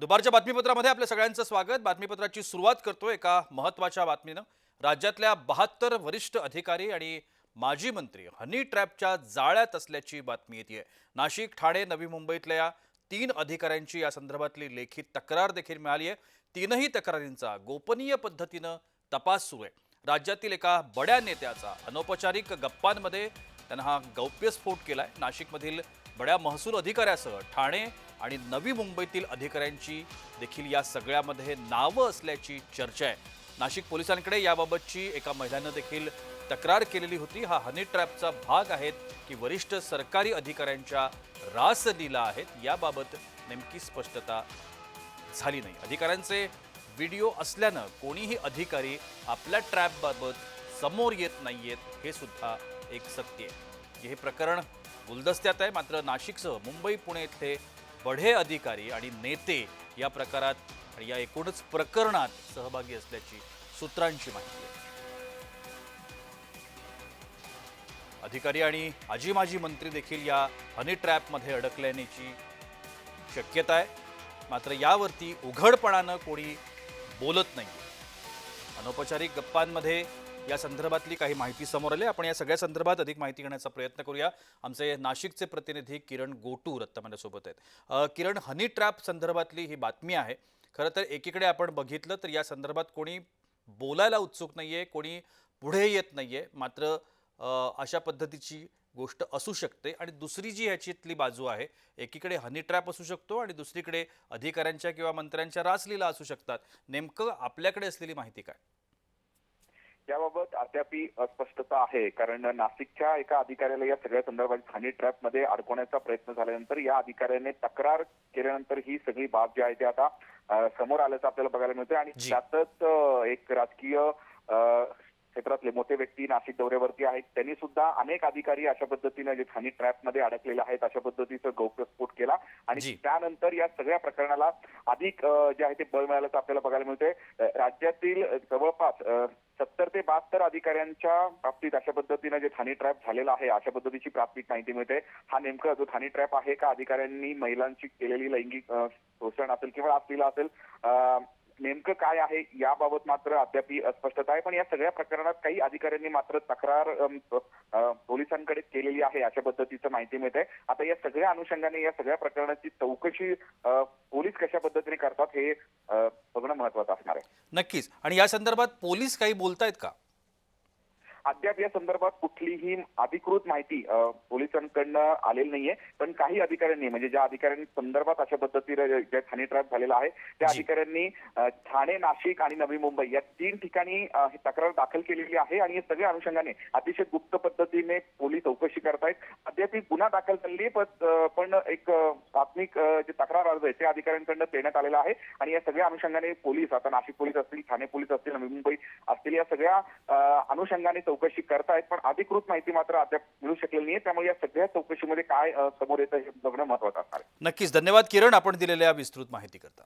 दुपारच्या बातमीपत्रामध्ये आपल्या सगळ्यांचं स्वागत. बातमीपत्राची सुरुवात करतो एका महत्त्वाच्या बातमीनं. राज्यातल्या बहात्तर वरिष्ठ अधिकारी आणि माजी मंत्री हनी ट्रॅपच्या जाळ्यात असल्याची बातमी येते नाशिक ठाणे नवी मुंबईतल्या या तीन अधिकाऱ्यांची या संदर्भातली लेखी तक्रार देखील मिळाली आहे तीनही तक्रारींचा गोपनीय पद्धतीनं तपास सुरू आहे. राज्यातील एका बड्या नेत्याचा अनौपचारिक गप्पांमध्ये त्यांना हा गौप्यस्फोट केला आहे नाशिकमधील बड्या महसूल अधिकाऱ्यासह ठाणे आणि नवी मुंबईतील अधिकाऱ्यांची देखील या सगळ्यामध्ये नावं असल्याची चर्चा आहे. नाशिक पोलिसांकडे याबाबतची एका महिलानं देखील तक्रार केलेली होती. हा हनी ट्रॅपचा भाग आहेत की वरिष्ठ सरकारी अधिकाऱ्यांच्या रासलीला आहेत. याबाबत नेमकी स्पष्टता झाली नाही. अधिकाऱ्यांचे व्हिडिओ असल्यानं कोणीही अधिकारी आपल्या ट्रॅपबाबत समोर येत नाहीयेत हे सुद्धा एक सत्य आहे. हे प्रकरण गुलदस्त्यात आहे. मात्र नाशिकसह मुंबई पुणे इथले बढे अधिकारी आणि नेते या प्रकारात आणि या एकूणच प्रकरणात सहभागी असल्याची सूत्रांची माहिती आहे. अधिकारी आणि आजी माजी मंत्री देखील या हनी ट्रॅपमध्ये अडकल्याची शक्यता आहे. मात्र यावरती उघडपणानं कोणी बोलत नाही अनौपचारिक गप्पांमध्ये या संदर्भातली काही माहिती समोर आली. आपण या सगळ्या संदर्भात अधिक माहिती घेण्याचा प्रयत्न करूया. आमचे नाशिकचे प्रतिनिधी किरण गोटू आत्ता माझ्यासोबत आहेत किरण हनी ट्रॅप संदर्भातली ही बातमी आहे. खरं तर एकीकडे आपण बघितलं तर या संदर्भात कोणी बोलायला उत्सुक नाहीये कोणी पुढे येत नाहीये. मात्र अशा पद्धतीची गोष्ट असू शकते. आणि दुसरी जी ह्याचीतली बाजू आहे एकीकडे हनी ट्रॅप असू शकतो आणि दुसरीकडे अधिकाऱ्यांच्या किंवा मंत्र्यांच्या रासलीला असू शकतात. नेमकं आपल्याकडे असलेली माहिती काय? याबाबत अद्यापी अस्पष्टता आहे कारण नाशिकच्या एका अधिकाऱ्याला या सगळ्या संदर्भात हनी ट्रॅपमध्ये अडकवण्याचा प्रयत्न झाल्यानंतर या अधिकाऱ्याने तक्रार केल्यानंतर ही सगळी बाब जी आहे ती आता समोर आल्याचं आपल्याला बघायला मिळतंय आणि. त्यातच एक राजकीय क्षेत्रातले मोठे व्यक्ती नाशिक दौऱ्यावरती आहेत. त्यांनी सुद्धा अनेक अधिकारी अशा पद्धतीने जे हनी ट्रॅपमध्ये अडकलेले आहेत अशा पद्धतीचं गौप्यस्फोट केला. आणि त्यानंतर या सगळ्या प्रकरणाला अधिक जे आहे ते बळ मिळाल्याचं आपल्याला बघायला मिळतंय. अ, राज्यातील जवळपास सत्तर ते बहात्तर अधिकाऱ्यांच्या बाबतीत अशा पद्धतीनं जे ठाणे ट्रॅप झालेला आहे अशा पद्धतीची प्राथमिक माहिती मिळते. हा नेमका जो ठाणे ट्रॅप आहे का अधिकाऱ्यांनी महिलांची केलेली लैंगिक शोषण असेल किंवा असलेला असेल नेमकं काय आहे याबाबत मात्र अद्याप अस्पष्टता आहे. पण या सगळ्या प्रकरणात काही अधिकाऱ्यांनी मात्र तक्रार पोलिसांकडे केलेली आहे अशा पद्धतीचं माहिती मिळते आता या सगळ्या अनुषंगाने या सगळ्या प्रकरणाची चौकशी पोलीस कशा पद्धतीने करतात हे बघणं महत्वाचं असणार आहे. नक्कीच. आणि या संदर्भात पोलीस काही बोलतायत का? अद्याप या संदर्भात कुठलीही अधिकृत माहिती पोलिसांकडनं आलेली नाहीये. पण काही अधिकाऱ्यांनी म्हणजे ज्या अधिकाऱ्यांनी संदर्भात अशा पद्धतीने जे- जे ठाणे ट्रॅप झालेला आहे त्या. अधिकाऱ्यांनी ठाणे नाशिक आणि नवी मुंबई या तीन ठिकाणी ही तक्रार दाखल केलेली आहे आणि या सगळ्या अनुषंगाने अतिशय गुप्त पद्धतीने पोलीस चौकशी करतायत. अद्याप ही गुन्हा दाखल आहे, पण एक प्राथमिक जे तक्रार अर्ज आहे त्या अधिकाऱ्यांकडनं देण्यात आलेला आहे. आणि या सगळ्या अनुषंगाने पोलीस आता नाशिक पोलीस असतील ठाणे पोलीस असतील नवी मुंबई असतील या सगळ्या अनुषंगाने चौकशी करतायत पण अधिकृत माहिती मात्र अद्याप मिळू शकलेली नाही त्यामुळे या सगळ्या चौकशीमध्ये काय समोर येतं हे बघणं महत्वाचं असणार आहे. नक्कीच. धन्यवाद किरण. आपण दिलेल्या विस्तृत माहिती करता